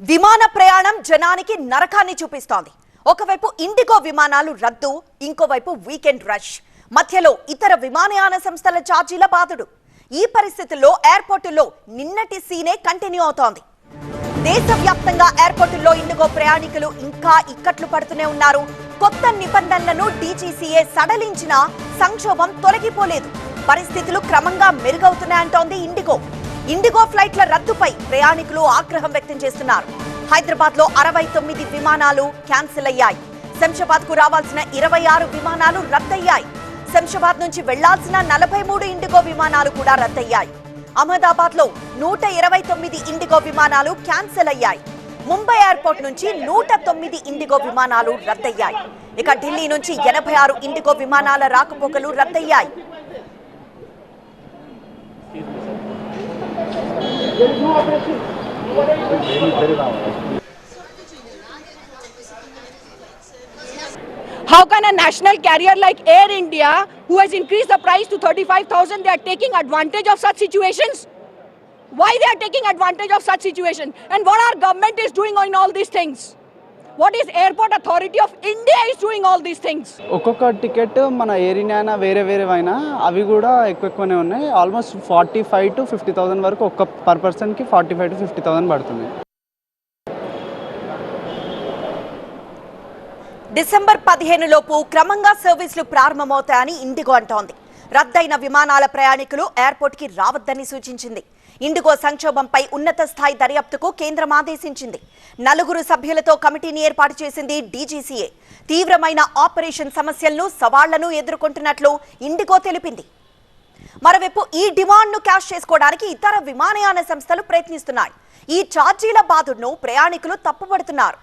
విమాన ప్రయాణం జనానికి నరకాన్ని చూపిస్తోంది. ఒకవైపు ఇండిగో విమానాలు రద్దు ఇంకోవైపు వీకెండ్ రష్. మధ్యలో ఇతర విమానయాన సంస్థల ఛార్జీల బాధుడు. ఈ పరిస్థితుల్లో ఎయిర్పోర్టుల్లో నిన్నటి సీనే కంటిన్యూ అవుతోంది. దేశవ్యాప్తంగా ఎయిర్పోర్టుల్లో ఇండిగో ప్రయాణికులు ఇంకా ఇక్కట్లు పడుతూనే ఉన్నారు. కొత్త నిబంధనలను డీజీసీఏ సడలించినా సంక్షోభం తొలగిపోలేదు. పరిస్థితులు క్రమంగా మెరుగవుతున్నాయంటోంది ఇండిగో. ఇండిగో ఫ్లైట్ల రద్దుపై ప్రయాణికులు ఆగ్రహం వ్యక్తం చేస్తున్నారు. హైదరాబాద్లో అరవై తొమ్మిది విమానాలు క్యాన్సిల్ అయ్యాయి. శంషాబాద్కు రావాల్సిన ఇరవై ఆరు విమానాలు రద్దయ్యాయి. శంషాబాద్ నుంచి వెళ్ళాల్సిన నలభై మూడు ఇండిగో విమానాలు కూడా రద్దయ్యాయి. అహ్మదాబాద్లో నూట ఇరవై తొమ్మిది ఇండిగో విమానాలు క్యాన్సిల్ అయ్యాయి. ముంబై ఎయిర్పోర్ట్ నుంచి నూట తొమ్మిది ఇండిగో విమానాలు రద్దయ్యాయి. ఇక ఢిల్లీ నుంచి ఎనభై ఆరు ఇండిగో విమానాల రాకపోకలు రద్దయ్యాయి. How can a national carrier like Air India, who has increased the price to 35,000, they are taking advantage of such situations? Why they are taking advantage of such situation? And what our government is doing on all these things? What is Airport Authority of India is doing all these things? ఒక్కొక్క ticket మన ఏరియానా వేరే వేరేవైనా అవి కూడా ఎక్కువ ఎక్కువనే ఉన్నాయి. Almost forty five to fifty thousand వరకు ఒక్క పర్ పర్సన్కి forty five to fifty thousand పడుతుంది. డిసెంబర్ పదిహేను లోపు క్రమంగా సర్వీసులు ప్రారంభమవుతాయని ఇండిగో అంటోంది. రద్దయిన విమానాల ప్రయాణికులు ఎయిర్పోర్ట్కి రావద్దని సూచించింది. ఇండిగో సంక్షోభంపై ఉన్నత స్థాయి దర్యాప్తుకు కేంద్రం ఆదేశించింది. నలుగురు సభ్యులతో కమిటీని ఏర్పాటు చేసింది డీజీసీఏ. తీవ్రమైన ఆపరేషన్ సమస్యలను సవాళ్ళను ఎదుర్కొంటున్నట్లు ఇండిగో తెలిపింది. మరోవైపు ఈ డిమాండ్ను క్యాష్ చేసుకోవడానికి ఇతర విమానయాన సంస్థలు ప్రయత్నిస్తున్నాయి. ఈ ఛార్జీల బాధుడును ప్రయాణికులు తప్పుపడుతున్నారు.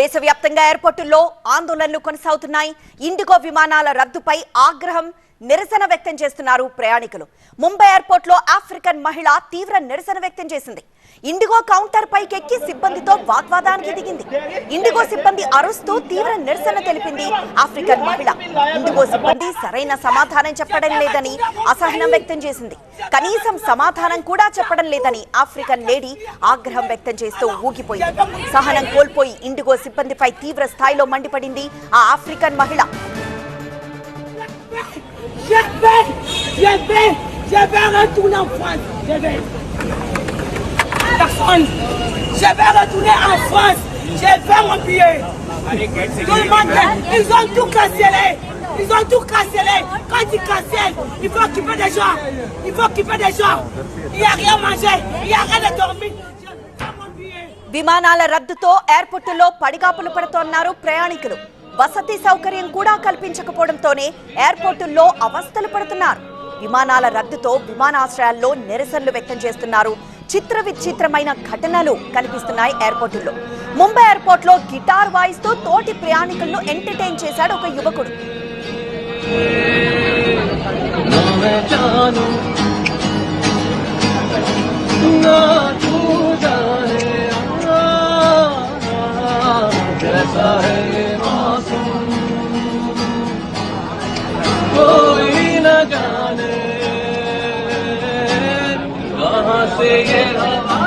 దేశవ్యాప్తంగా ఎయిర్పోర్టుల్లో ఆందోళనలు కొనసాగుతున్నాయి. ఇండిగో విమానాల రద్దుపై ఆగ్రహం నిరసన వ్యక్తం చేస్తున్నారు ప్రయాణికులు. ముంబై ఎయిర్పోర్ట్లో ఆఫ్రికన్ మహిళ తీవ్ర నిరసన వ్యక్తం చేసింది. ఇండిగో కౌంటర్ పైకెక్కి సిబ్బందితో వాగ్వాదానికి దిగింది. ఇండిగో సిబ్బంది అరుస్తూ తీవ్ర నిరసన తెలిపింది ఆఫ్రికన్ మహిళ. ఇండిగో సిబ్బంది సరైన సమాధానం చెప్పడం లేదని అసహనం వ్యక్తం చేసింది. కనీసం సమాధానం కూడా చెప్పడం లేదని ఆఫ్రికన్ లేడీ ఆగ్రహం వ్యక్తం చేస్తూ ఊగిపోయింది. సహనం కోల్పోయి ఇండిగో సిబ్బందిపై తీవ్ర స్థాయిలో మండిపడింది ఆ ఆఫ్రికన్ మహిళ. Je vais, je vais, je vais retourner en France. Je vais. Personne. Je vais retourner en France. Je vais mon billet. Tout le monde, ils ont tout cancellé. Ils ont tout cancellé. Quand ils cancellent, il faut occuper des gens. Il faut occuper des gens. Il n'y a rien à manger. Il n'y a rien à dormir. Je vais mon billet. విమానాల రద్దుతో ఎయిర్పోర్టుల్లో పడిగాపులు పడుతోన్నారు ప్రయాణికులు వసతి సౌకర్యం కూడా కల్పించకపోవడంతోనే ఎయిర్పోర్టుల్లో అవస్థలు పడుతున్నారు. విమానాల రద్దుతో విమానాశ్రయాల్లో నిరసనలు వ్యక్తం చేస్తున్నారు. చిత్ర విచిత్రమైన ఘటనలు కనిపిస్తున్నాయి ఎయిర్పోర్టుల్లో. ముంబై ఎయిర్పోర్ట్లో గిటార్ వాయిస్తూ తోటి ప్రయాణికులను ఎంటర్టైన్ చేశాడు ఒక యువకుడు. ဝေရမ